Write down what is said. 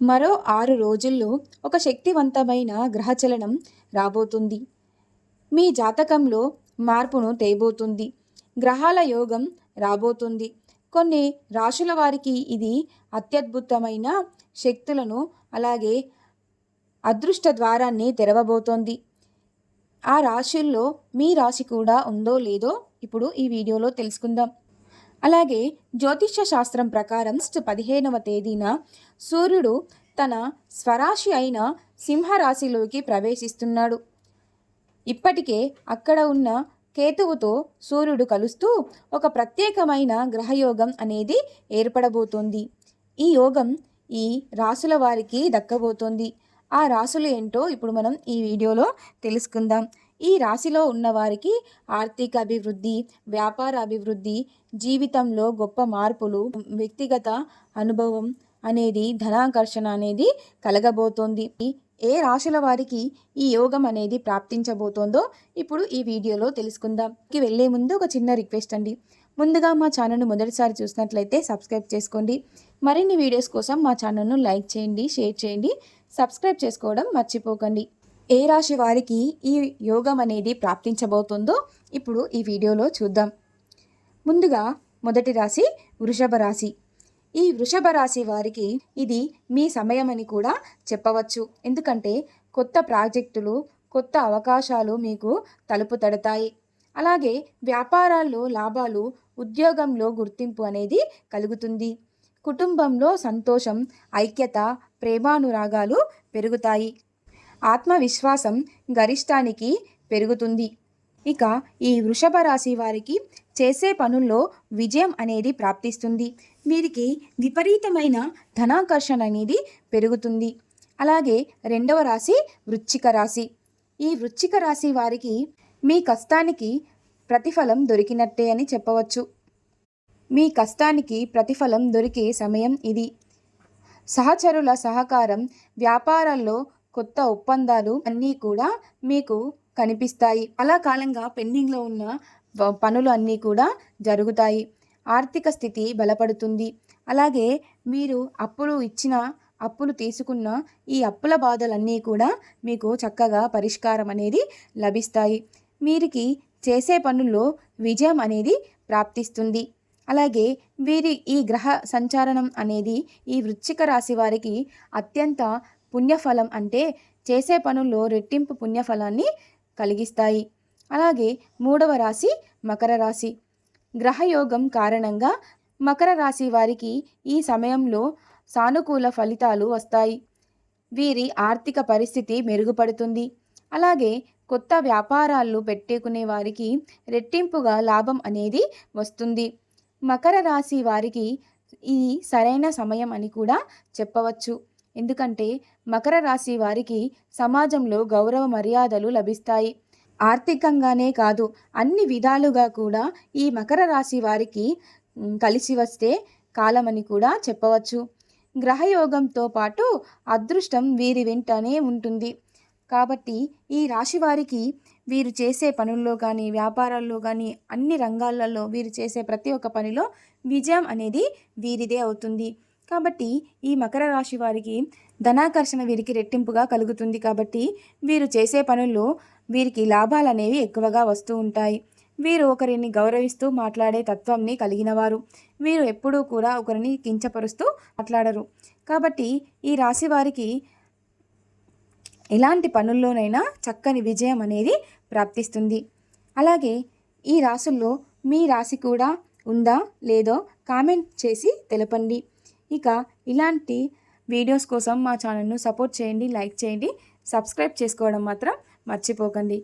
మరో ఆరు రోజుల్లో ఒక శక్తివంతమైన గ్రహచలనం రాబోతుంది. మీ జాతకంలో మార్పును తేబోతుంది. గ్రహాల యోగం రాబోతుంది. కొన్ని రాశుల వారికి ఇది అత్యద్భుతమైన శక్తులను అలాగే అదృష్ట ద్వారాన్ని తెరవబోతోంది. ఆ రాశుల్లో మీ రాశి కూడా ఉందో లేదో ఇప్పుడు ఈ వీడియోలో తెలుసుకుందాం. అలాగే జ్యోతిష్య శాస్త్రం ప్రకారం పదిహేనవ తేదీన సూర్యుడు తన స్వరాశి అయిన సింహరాశిలోకి ప్రవేశిస్తున్నాడు. ఇప్పటికే అక్కడ ఉన్న కేతువుతో సూర్యుడు కలుస్తూ ఒక ప్రత్యేకమైన గ్రహయోగం అనేది ఏర్పడబోతోంది. ఈ యోగం ఈ రాసుల వారికి దక్కబోతోంది. ఆ రాసులు ఏంటో ఇప్పుడు మనం ఈ వీడియోలో తెలుసుకుందాం. ఈ రాశిలో ఉన్నవారికి ఆర్థిక అభివృద్ధి వ్యాపార అభివృద్ధి జీవితంలో గొప్ప మార్పులు వ్యక్తిగత అనుభవం అనేది ధనాకర్షణ అనేది కలగబోతోంది. ఏ రాశుల వారికి ఈ యోగం అనేది ప్రాప్తించబోతోందో ఇప్పుడు ఈ వీడియోలో తెలుసుకుందాం. వెళ్ళే ముందు ఒక చిన్న రిక్వెస్ట్ అండి. ముందుగా మా ఛానల్ను మొదటిసారి చూసినట్లయితే సబ్స్క్రైబ్ చేసుకోండి. మరిన్ని వీడియోస్ కోసం మా ఛానల్ను లైక్ చేయండి షేర్ చేయండి సబ్స్క్రైబ్ చేసుకోవడం మర్చిపోకండి. ఏ రాశి వారికి ఈ యోగం అనేది ప్రాప్తించబోతుందో ఇప్పుడు ఈ వీడియోలో చూద్దాం. ముందుగా మొదటి రాశి వృషభ రాశి. ఈ వృషభ రాశి వారికి ఇది మీ సమయం అని కూడా చెప్పవచ్చు. ఎందుకంటే కొత్త ప్రాజెక్టులు కొత్త అవకాశాలు మీకు తలుపు తడతాయి. అలాగే వ్యాపారాల్లో లాభాలు ఉద్యోగంలో గుర్తింపు అనేది కలుగుతుంది. కుటుంబంలో సంతోషం ఐక్యత ప్రేమానురాగాలు పెరుగుతాయి. ఆత్మవిశ్వాసం గరిష్టానికి పెరుగుతుంది. ఇక ఈ వృషభ రాశి వారికి చేసే పనుల్లో విజయం అనేది ప్రాప్తిస్తుంది. వీరికి విపరీతమైన ధనాకర్షణ అనేది పెరుగుతుంది. అలాగే రెండవ రాశి వృచ్చిక రాశి. ఈ వృచ్చిక రాశి వారికి మీ కష్టానికి ప్రతిఫలం దొరికినట్టే అని చెప్పవచ్చు. మీ కష్టానికి ప్రతిఫలం దొరికే సమయం ఇది. సహచరుల సహకారం వ్యాపారాల్లో కొత్త ఒప్పందాలు అన్నీ కూడా మీకు కనిపిస్తాయి. అలా కాలంగా పెండింగ్లో ఉన్న పనులు అన్నీ కూడా జరుగుతాయి. ఆర్థిక స్థితి బలపడుతుంది. అలాగే మీరు అప్పులు ఇచ్చిన అప్పులు తీసుకున్న ఈ అప్పుల బాధలన్నీ కూడా మీకు చక్కగా పరిష్కారం అనేది లభిస్తాయి. మీరికి చేసే పనుల్లో విజయం అనేది ప్రాప్తిస్తుంది. అలాగే వీరి ఈ గ్రహ సంచారణం అనేది ఈ వృశ్చిక రాశి వారికి అత్యంత పుణ్యఫలం అంటే చేసే పనుల్లో రెట్టింపు పుణ్యఫలాన్ని కలిగిస్తాయి. అలాగే మూడవ రాశి మకర రాశి. గ్రహయోగం కారణంగా మకర రాశి వారికి ఈ సమయంలో సానుకూల ఫలితాలు వస్తాయి. వీరి ఆర్థిక పరిస్థితి మెరుగుపడుతుంది. అలాగే కొత్త వ్యాపారాలు పెట్టుకునే వారికి రెట్టింపుగా లాభం అనేది వస్తుంది. మకర రాశి వారికి ఇది సరైన సమయం అని కూడా చెప్పవచ్చు. ఎందుకంటే మకర రాశి వారికి సమాజంలో గౌరవ మర్యాదలు లభిస్తాయి. ఆర్థికంగానే కాదు అన్ని విధాలుగా కూడా ఈ మకర రాశి వారికి కలిసి వస్తే కాలమని కూడా చెప్పవచ్చు. గ్రహయోగంతో పాటు అదృష్టం వీరి వెంటనే ఉంటుంది. కాబట్టి ఈ రాశి వారికి వీరు చేసే పనుల్లో కానీ వ్యాపారాల్లో కానీ అన్ని రంగాలలో వీరు చేసే ప్రతి ఒక్క పనిలో విజయం అనేది వీరిదే అవుతుంది. కాబట్టి ఈ మకర రాశి వారికి ధనాకర్షణ వీరికి రెట్టింపుగా కలుగుతుంది కాబట్టి వీరు చేసే పనుల్లో వీరికి లాభాలు అనేవి ఎక్కువగా వస్తూ ఉంటాయి. వీరు ఒకరిని గౌరవిస్తూ మాట్లాడే తత్వంని కలిగినవారు వీరు. ఎప్పుడూ కూడా ఒకరిని కించపరుస్తూ మాట్లాడరు. కాబట్టి ఈ రాశి వారికి ఎలాంటి పనుల్లోనైనా చక్కని విజయం అనేది ప్రాప్తిస్తుంది. అలాగే ఈ రాసుల్లో మీ రాశి కూడా ఉందా? లేదో కామెంట్ చేసి తెలపండి. ఇక ఇలాంటి వీడియోస్ కోసం మా ఛానల్ను సపోర్ట్ చేయండి లైక్ చేయండి సబ్స్క్రైబ్ చేసుకోవడం మాత్రం మర్చిపోకండి.